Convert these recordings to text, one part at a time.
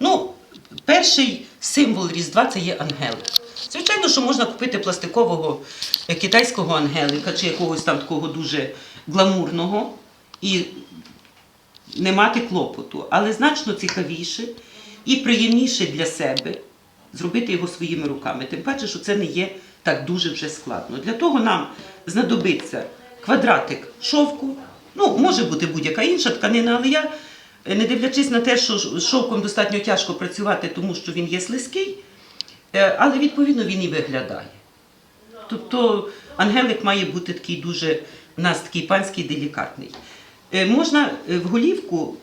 Ну, перший символ Різдва це є ангелик. Звичайно, що можна купити пластикового е, китайського ангелика чи якогось там такого дуже гламурного і не мати клопоту, але значно цікавіше і приємніше для себе зробити його своїми руками. Тим паче, що це не є так дуже вже складно. Для того нам знадобиться квадратик шовку, ну, може бути будь-яка інша тканина, але я, не дивлячись на те, що шовком достатньо тяжко працювати, тому що він є слизький, е, але відповідно він і виглядає. Тобто ангелик має бути такий дуже у нас такий панський делікатний. Е, Можна е, в голівку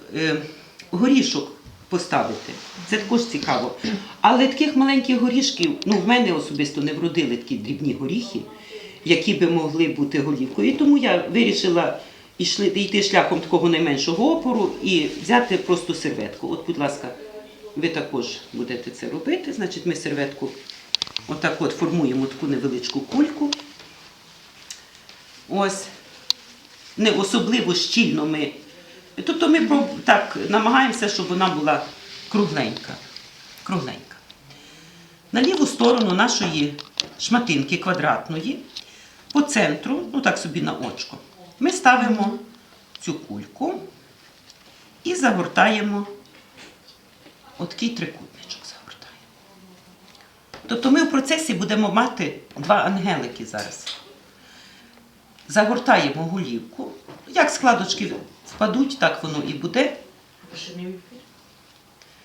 горішок поставити. Це також цікаво. Але таких маленьких горішків, ну в мене особисто не вродили такі дрібні горіхи, які би могли бути голівкою. І тому я вирішила йшли, йти шляхом такого найменшого опору і взяти просто серветку. От, будь ласка, ви також будете це робити. Значить, ми серветку отак от формуємо таку невеличку кульку. Ось не особливо щільно ми. Тобто ми так намагаємося, щоб вона була кругленька. кругленька. На ліву сторону нашої шматинки квадратної, по центру, ну так собі на очко, ми ставимо цю кульку і загортаємо отакий трикутничок загортаємо. Тобто ми в процесі будемо мати два ангелики зараз загортаємо голівку. Як складочки впадуть, так воно і буде.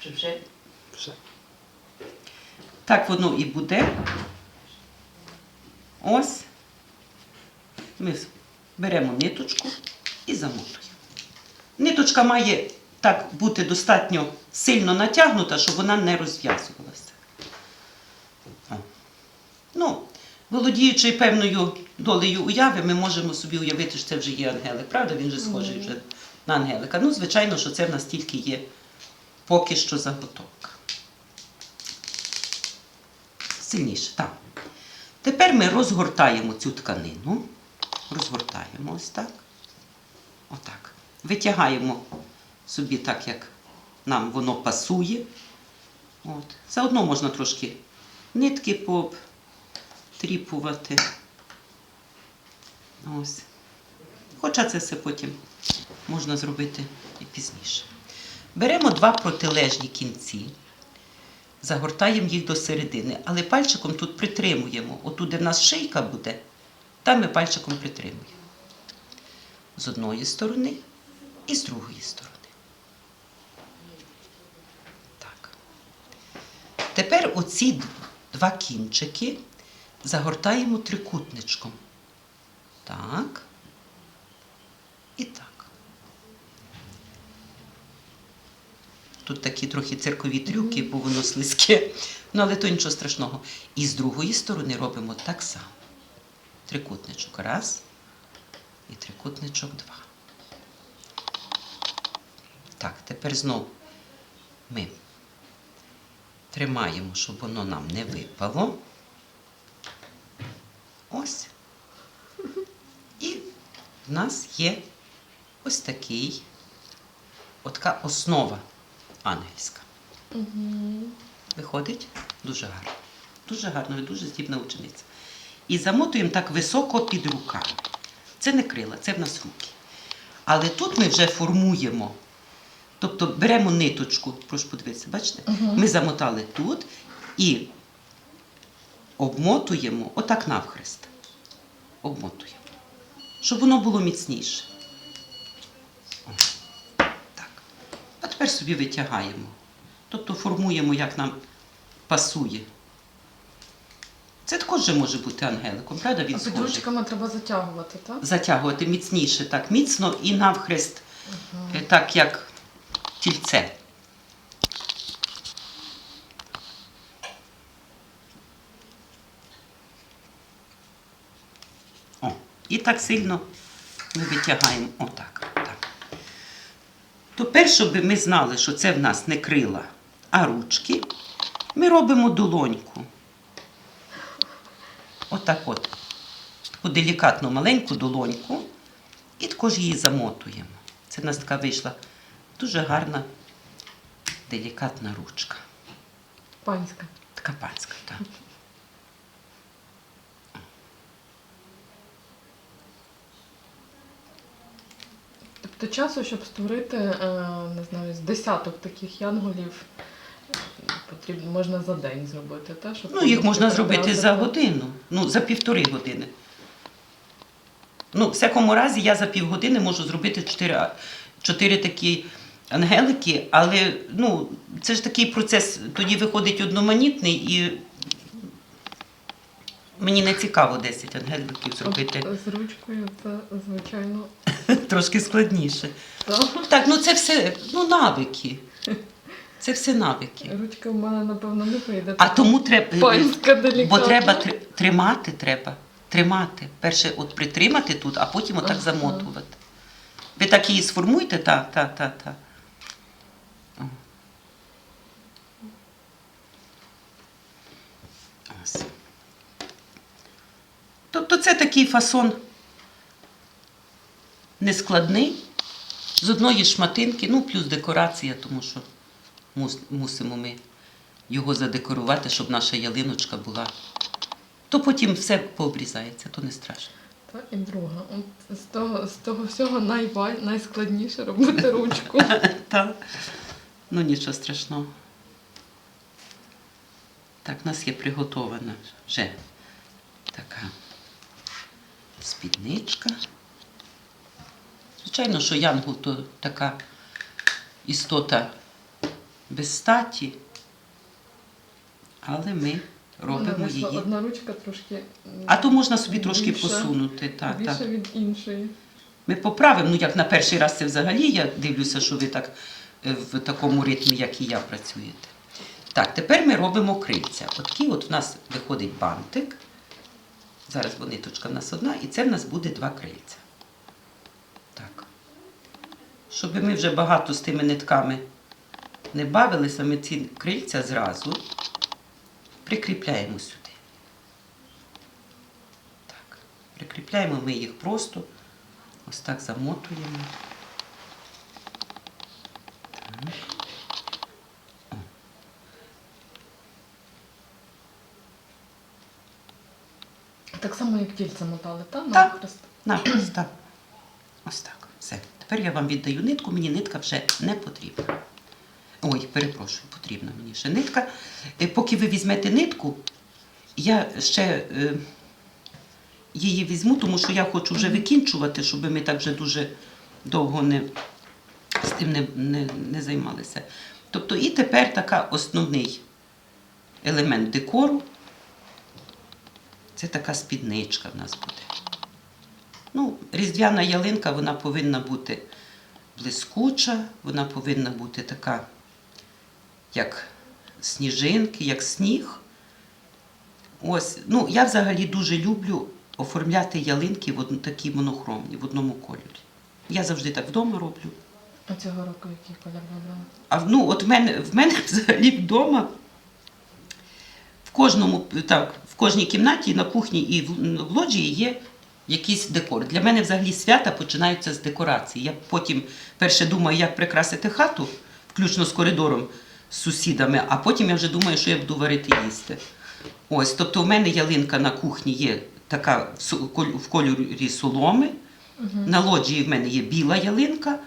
Чи вже? Так воно і буде. Ось. Ми беремо ниточку і замотуємо. Ниточка має так бути достатньо сильно натягнута, щоб вона не розв'язувалася. Ну, володіючи певною долею уяви, ми можемо собі уявити, що це вже є ангелик. Правда, він же схожий вже на ангелика. Ну, звичайно, що це в нас тільки є поки що заготовка. Сильніше, так. Тепер ми розгортаємо цю тканину. Розгортаємо ось так. Отак. Витягаємо собі так, як нам воно пасує. От. Заодно можна трошки нитки потріпувати. Ось. Хоча це все потім можна зробити і пізніше. Беремо два протилежні кінці, загортаємо їх до середини, але пальчиком тут притримуємо. Отут, де в нас шийка буде, там ми пальчиком притримуємо. З одної сторони і з другої сторони. Так. Тепер оці два кінчики загортаємо трикутничком. Так. І так. Тут такі трохи циркові трюки, бо воно слизьке. Ну, але то нічого страшного. І з другої сторони робимо так само. Трикутничок раз і трикутничок два. Так, тепер знов ми тримаємо, щоб воно нам не випало. Ось. І в нас є ось такий, така основа ангельська. Виходить дуже гарно. Дуже гарно і дуже здібна учениця. І замотуємо так високо під руками. Це не крила, це в нас руки. Але тут ми вже формуємо. Тобто беремо ниточку, прошу подивитися, бачите? Ми замотали тут і обмотуємо отак навхрест. Обмотуємо. Щоб воно було міцніше. О, Так. А тепер собі витягаємо. Тобто формуємо, як нам пасує. Це також же може бути ангеликом, правда? Він А схожий. ручками треба затягувати, так? Затягувати міцніше, так міцно і навхрест, е, так як тільце. О, і так сильно ми витягаємо отак. Так. Тепер, щоб ми знали, що це в нас не крила, а ручки, ми робимо долоньку. Отак от. Таку делікатну маленьку долоньку і також її замотуємо. Це в нас така вийшла дуже гарна делікатна ручка. Панська. Така панська, так. Тобто часу, щоб створити, е, не знаю, з десяток таких янголів, потрібно можна за день зробити, та? Щоб Ну, їх можна зробити за годину, ну, за півтори години. Ну, в всякому разі, я за півгодини можу зробити чотири, чотири такі ангелики, але ну, це ж такий процес, тоді виходить одноманітний і мені не цікаво 10 ангеликів зробити. От З ручкою це, звичайно, Трошки складніше. так. Так, ну це все ну, навики. Це все навики. Ручка в мене, напевно, не вийде. А тому треба. Панська делікатна. Бо треба тр- тримати, треба. Тримати. Перше, от притримати тут, а потім отак Ага. замотувати. Ви так її так, так, так. О. Ось. Тобто це такий фасон нескладний, з одної шматинки, ну плюс декорація, тому що мусимо ми його задекорувати, щоб наша ялиночка була. То потім все пообрізається, то не страшно. Та і друга. От з того, з того всього найва... найскладніше робити ручку. Так. Ну нічого страшного. Так, у нас є приготована вже така спідничка. Звичайно, що янгол то така істота без статі, але ми Вона робимо вийшла її. Одна ручка трошки А то можна собі трошки посунути. Так, більше так. від іншої. Ми поправимо, ну як на перший раз це взагалі, я дивлюся, що ви так е, в такому ритмі, як і я, працюєте. Так, тепер ми робимо крильця. Отакий от в нас виходить бантик. Зараз бо ниточка в нас одна, і це в нас буде два крильця. Так. Щоб ми вже багато з тими нитками не бавилися, ми ці крильця зразу прикріпляємо сюди. Так. Прикріпляємо ми їх просто. Ось так замотуємо. Так. О. Так само, як тільце мотали, Так. хрест. Напис, так. Ось так. Все. Тепер я вам віддаю нитку, мені нитка вже не потрібна. Ой, перепрошую, потрібна мені ще нитка. Е, Поки ви візьмете нитку, я ще е, її візьму, тому що я хочу вже викінчувати, щоб ми так вже дуже довго не, з тим не, не, не займалися. Тобто, і тепер така основний елемент декору. Це така спідничка в нас буде. Ну, різдвяна ялинка вона повинна бути блискуча, вона повинна бути така, як сніжинки, як сніг. Ось, ну, я взагалі дуже люблю оформляти ялинки в такі монохромні, в одному кольорі. Я завжди так вдома роблю. А цього року який колір вибрали? А ну, от в мене, в мене взагалі вдома в кожному, так, в кожній кімнаті, на кухні і в, в лоджії є якийсь декор. Для мене взагалі свята починаються з декорації. Я потім перше думаю, як прикрасити хату, включно з коридором з сусідами, а потім я вже думаю, що я буду варити їсти. Ось, тобто в мене ялинка на кухні є така в кольорі соломи. На лоджії в мене є біла ялинка,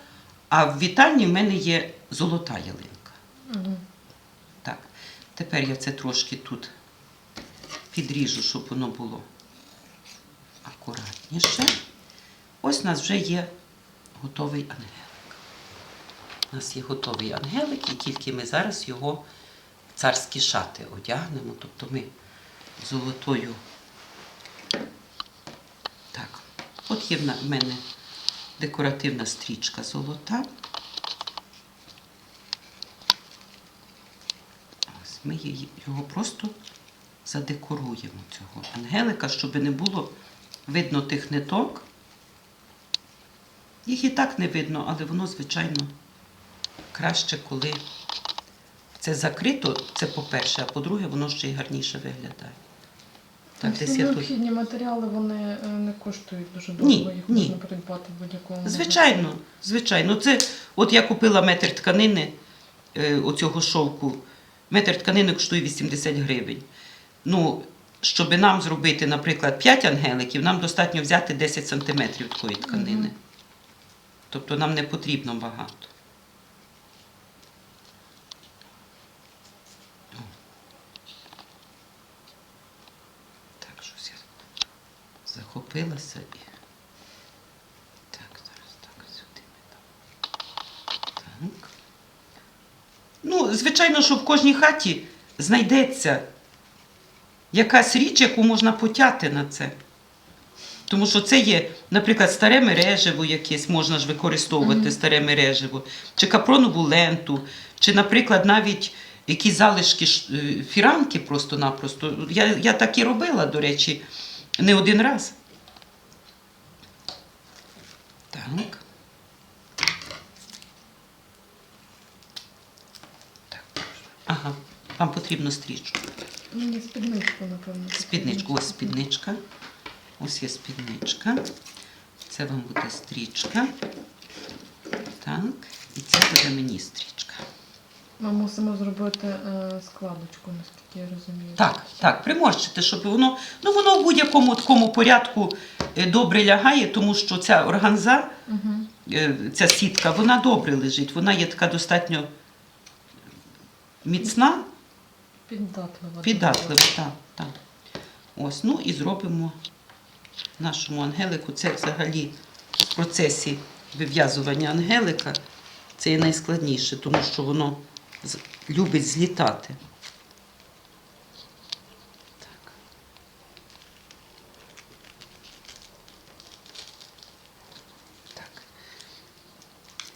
а в вітальні в мене є золота ялинка. Угу. Так, тепер я це трошки тут підріжу, щоб воно було акуратніше. Ось у нас вже є готовий ангелик. У нас є готовий ангелик, і тільки ми зараз його в царські шати одягнемо. Тобто ми золотою. Так, от є в мене декоративна стрічка золота. Ось ми його просто задекоруємо цього ангелика, щоб не було видно тих ниток. Їх і так не видно, але воно, звичайно, краще, коли це закрито, це по-перше, а по-друге, воно ще й гарніше виглядає. Так, Всі десь я тут. необхідні матеріали вони е, не коштують дуже Ні, їх ні. можна придбати в будь-якому. Звичайно, звичайно. Це от я купила метр тканини е, оцього шовку, метр тканини коштує 80 гривень. Ну, щоб нам зробити, наприклад, 5 ангеликів, нам достатньо взяти 10 сантиметрів такої тканини. Тобто нам не потрібно багато. О. Так, щось я захопилася і. Так, зараз так, сюди ми там. Так. Ну, звичайно, що в кожній хаті знайдеться якась річ, яку можна потяти на це. Тому що це є, наприклад, старе мережево якесь, можна ж використовувати Мгм. старе мережево, чи капронову ленту, чи, наприклад, навіть якісь залишки е, фіранки просто-напросто. Я, я так і робила, до речі, не один раз. Так. Так. Ага, вам потрібно стрічку. Мені спідничку, напевно. Спідничку, ось спідничка. Ось є спідничка. Це вам буде стрічка. Так. І це буде мені стрічка. Ми мусимо зробити е, складочку, наскільки я розумію. Так, так, приморщити, щоб воно. Ну воно в будь-якому такому порядку е, добре лягає, тому що ця органза, Угу. е, ця сітка, вона добре лежить. Вона є така достатньо міцна, Піддатлива. Піддатлива, так, так. Ось, ну і зробимо нашому ангелику. Це взагалі в процесі вив'язування ангелика це є найскладніше, тому що воно любить злітати. Так. Так.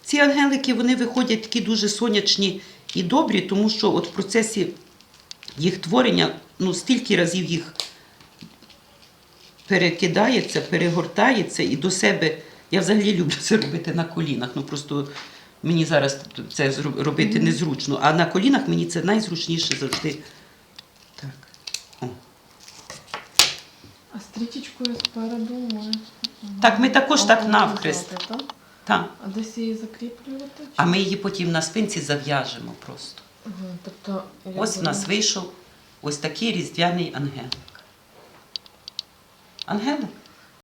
Ці ангелики вони виходять такі дуже сонячні і добрі, тому що от в процесі їх творення, ну, стільки разів їх перекидається, перегортається і до себе. Я взагалі люблю це робити на колінах. Ну просто мені зараз це робити незручно. А на колінах мені це найзручніше завжди. Так. О. А стрічечкою спереду ми. Так, ми також так взяти, так? А десь її закріплювати? А ми її потім на спинці зав'яжемо просто. Ага, тобто, Ось в нас вийшов ось такий різдвяний ангелик. Ангелик?